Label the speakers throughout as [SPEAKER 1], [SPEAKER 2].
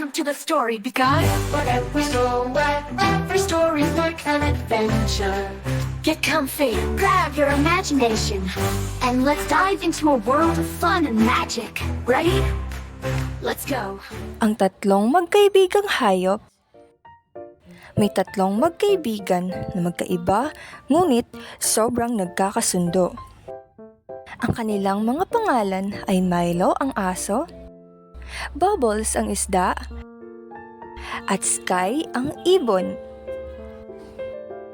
[SPEAKER 1] Welcome to the story begun.
[SPEAKER 2] Where every story, every story's like an adventure.
[SPEAKER 1] Get comfy, grab your imagination, and let's dive into a world of fun and magic. Ready? Let's go.
[SPEAKER 3] Ang tatlong magkaibigang hayop. May tatlong magkaibigan na magkaiba, ngunit sobrang nagkakasundo. Ang kanilang mga pangalan ay Milo ang aso, Bubbles ang isda, at Sky ang ibon.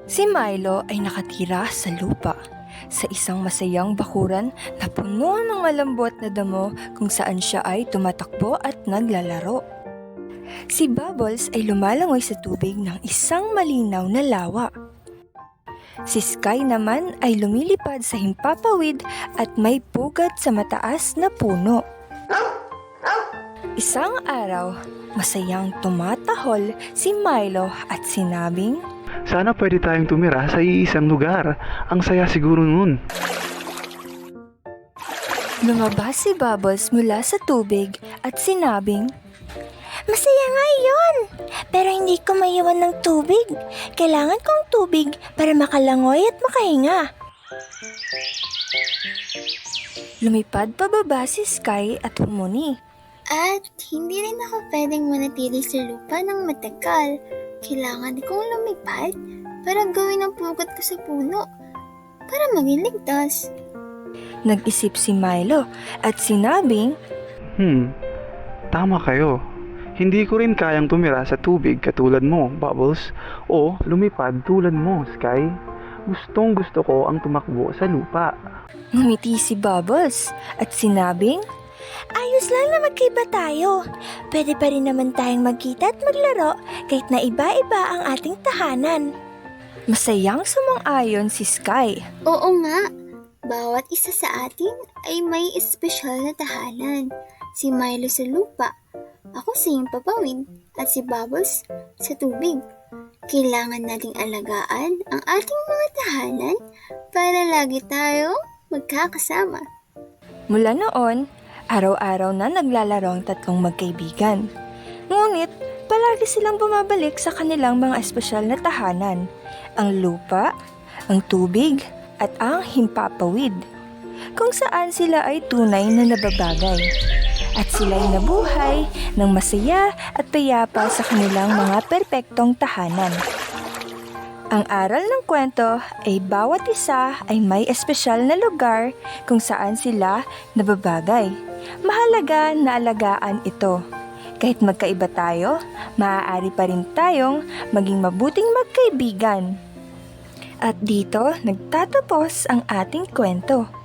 [SPEAKER 3] Si Milo ay nakatira sa lupa sa isang masayang bakuran na puno ng malambot na damo kung saan siya ay tumatakbo at naglalaro. Si Bubbles ay lumalangoy sa tubig ng isang malinaw na lawa. Si Sky naman ay lumilipad sa himpapawid at may pugat sa mataas na puno. Isang araw, masayang tumatahol si Milo at sinabing,
[SPEAKER 4] Sana pwede tayong tumira sa iisang lugar. Ang saya siguro nun.
[SPEAKER 3] Lumabas si Bubbles mula sa tubig at sinabing, Masaya nga yun, pero hindi ko maiwan ng tubig. Kailangan kong tubig para makalangoy at makahinga. Lumipad pababa si Sky at humuni.
[SPEAKER 5] At hindi rin ako pwedeng manatili sa lupa ng matagal. Kailangan kong lumipad para gawin ang pugot ko sa puno para maging ligtas.
[SPEAKER 3] Nag-isip si Milo at sinabing,
[SPEAKER 4] Hmm, tama kayo. Hindi ko rin kayang tumira sa tubig katulad mo, Bubbles, o lumipad tulad mo, Sky. Gustong gusto ko ang tumakbo sa lupa.
[SPEAKER 3] Ngumiti si Bubbles at sinabing, Ayos lang na magkaiba tayo. Pwede pa rin naman tayong magkita at maglaro kahit na iba-iba ang ating tahanan. Masayang sumang-ayon si Sky.
[SPEAKER 5] Oo nga, bawat isa sa atin ay may espesyal na tahanan. Si Milo sa lupa, ako sa himpapawid, at si Bubbles sa tubig. Kailangan nating alagaan ang ating mga tahanan para lagi tayong magkakasama.
[SPEAKER 3] Mula noon, araw-araw na naglalaro ang tatlong magkaibigan. Ngunit, palagi silang bumabalik sa kanilang mga espesyal na tahanan. Ang lupa, ang tubig, at ang himpapawid. Kung saan sila ay tunay na nababagay. At sila'y nabuhay ng masaya at payapa sa kanilang mga perpektong tahanan. Ang aral ng kwento ay bawat isa ay may espesyal na lugar kung saan sila nababagay. Mahalaga na alagaan ito. Kahit magkaiba tayo, maaari pa rin tayong maging mabuting magkaibigan. At dito nagtatapos ang ating kwento.